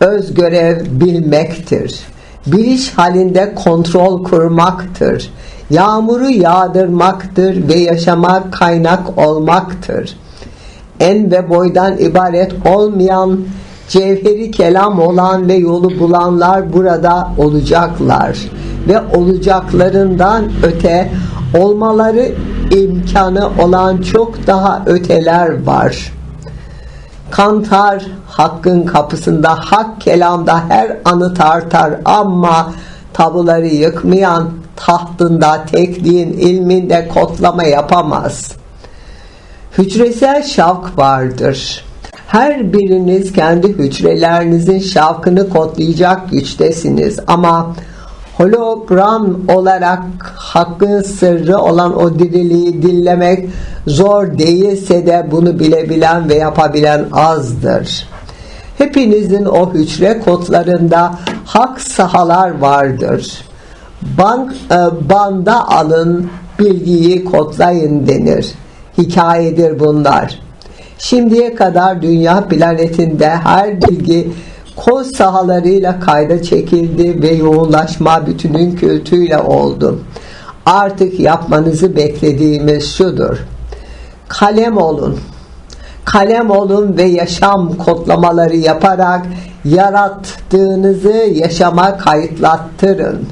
öz görev bilmektir. Biliş halinde kontrol kurmaktır. Yağmuru yağdırmaktır ve yaşama kaynak olmaktır. En ve boydan ibaret olmayan cevheri kelam olan ve yolu bulanlar burada olacaklar ve olacaklarından öte olmaları imkanı olan çok daha öteler var. Kantar hakkın kapısında hak kelamda her anı tartar ama tabuları yıkmayan tahtında tekliğin ilminde kodlama yapamaz. Hücresel şavk vardır. Her biriniz kendi hücrelerinizin şavkını kodlayacak güçtesiniz ama hologram olarak hakkın sırrı olan o diriliği dinlemek zor değilse de bunu bilebilen ve yapabilen azdır. Hepinizin o hücre kodlarında hak sahalar vardır. Bank, e, banda alın, bilgiyi kodlayın denir. Hikayedir bunlar. Şimdiye kadar dünya planetinde her bilgi kod sahalarıyla kayda çekildi ve yoğunlaşma bütünün kültüyle oldu. Artık yapmanızı beklediğimiz şudur. Kalem olun. Kalem olun ve yaşam kodlamaları yaparak yarattığınızı yaşama kayıtlattırın.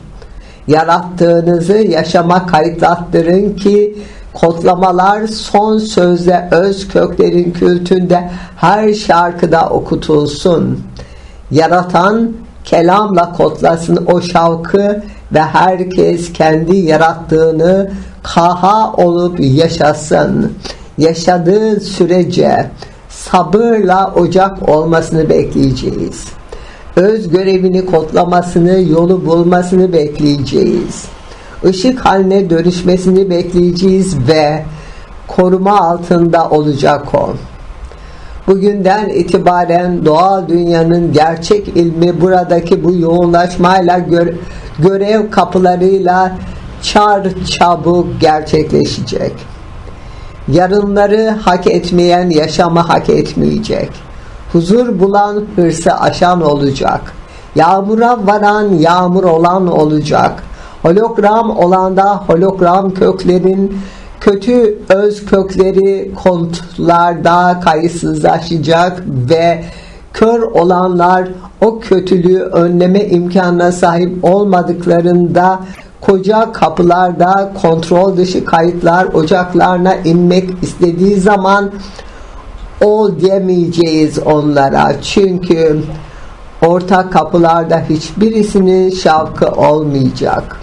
Yarattığınızı yaşama kayıtlattırın ki kodlamalar son sözle öz köklerin kültünde her şarkıda okutulsun. Yaratan kelamla kodlasın o şavkı ve herkes kendi yarattığını kaha olup yaşasın. Yaşadığı sürece sabırla ocak olmasını bekleyeceğiz. Öz görevini kodlamasını, yolu bulmasını bekleyeceğiz. Işık haline dönüşmesini bekleyeceğiz ve koruma altında olacak o. Bugünden itibaren doğal dünyanın gerçek ilmi buradaki bu yoğunlaşmayla gö- görev kapılarıyla çar çabuk gerçekleşecek. Yarınları hak etmeyen yaşamı hak etmeyecek. Huzur bulan hırsı aşan olacak. Yağmura varan yağmur olan olacak. Hologram olan da hologram köklerin kötü öz kökleri kontlarda kayıtsızlaşacak ve kör olanlar o kötülüğü önleme imkanına sahip olmadıklarında koca kapılarda kontrol dışı kayıtlar ocaklarına inmek istediği zaman ol demeyeceğiz onlara. Çünkü ortak kapılarda hiçbirisinin şavkı olmayacak.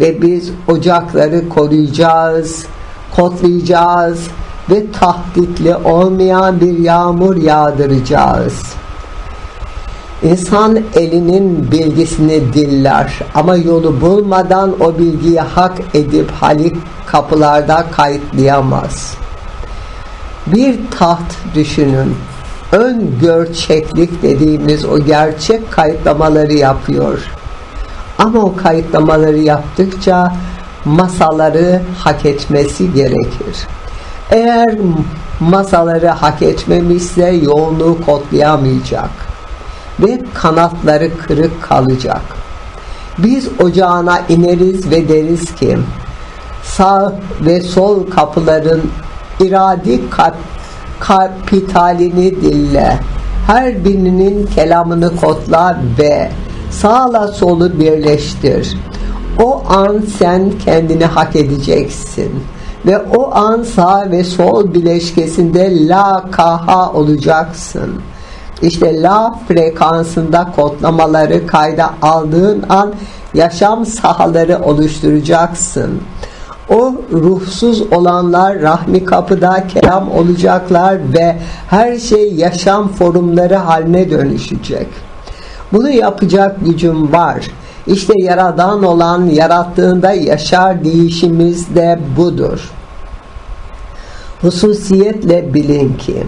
Ve biz ocakları koruyacağız, kodlayacağız ve tahditli olmayan bir yağmur yağdıracağız. İnsan elinin bilgisini diller ama yolu bulmadan o bilgiyi hak edip halik kapılarda kayıtlayamaz. Bir taht düşünün. Ön görçeklik dediğimiz o gerçek kayıtlamaları yapıyor. Ama o kayıtlamaları yaptıkça masaları hak etmesi gerekir. Eğer masaları hak etmemişse yoğunluğu kodlayamayacak ve kanatları kırık kalacak. Biz ocağına ineriz ve deriz ki sağ ve sol kapıların iradi kap kapitalini dille. Her birinin kelamını kodla ve sağla solu birleştir. O an sen kendini hak edeceksin. Ve o an sağ ve sol bileşkesinde la kaha olacaksın. İşte la frekansında kodlamaları kayda aldığın an yaşam sahaları oluşturacaksın. O ruhsuz olanlar rahmi kapıda kelam olacaklar ve her şey yaşam forumları haline dönüşecek. Bunu yapacak gücüm var. İşte yaradan olan yarattığında yaşar değişimiz de budur. Hususiyetle bilin ki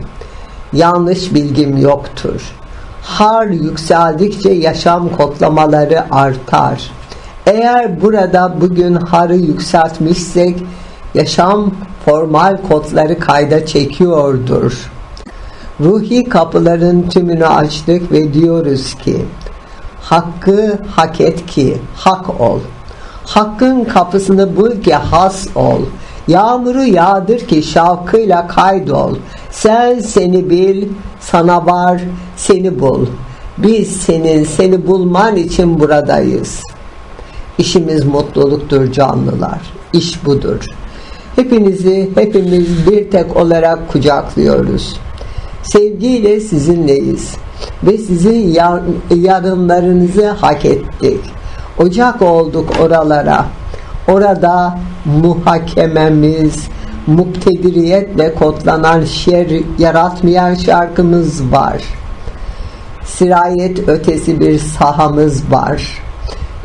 yanlış bilgim yoktur. Har yükseldikçe yaşam kodlamaları artar. Eğer burada bugün harı yükseltmişsek yaşam formal kodları kayda çekiyordur. ruhi kapıların tümünü açtık ve diyoruz ki hakkı hak et ki hak ol. Hakkın kapısını bul ki has ol. Yağmuru yağdır ki şavkıyla kaydol. Sen seni bil, sana var, seni bul. Biz senin seni bulman için buradayız. İşimiz mutluluktur canlılar. İş budur. Hepinizi hepimiz bir tek olarak kucaklıyoruz. Sevgiyle sizinleyiz ve sizin yar- yarınlarınızı hak ettik. Ocak olduk oralara. Orada muhakememiz, muktediriyetle kodlanan şer yaratmayan şarkımız var. Sirayet ötesi bir sahamız var.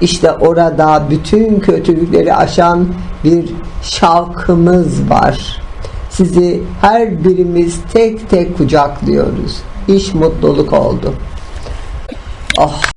İşte orada bütün kötülükleri aşan bir şavkımız var. Sizi her birimiz tek tek kucaklıyoruz. İş mutluluk oldu. Oh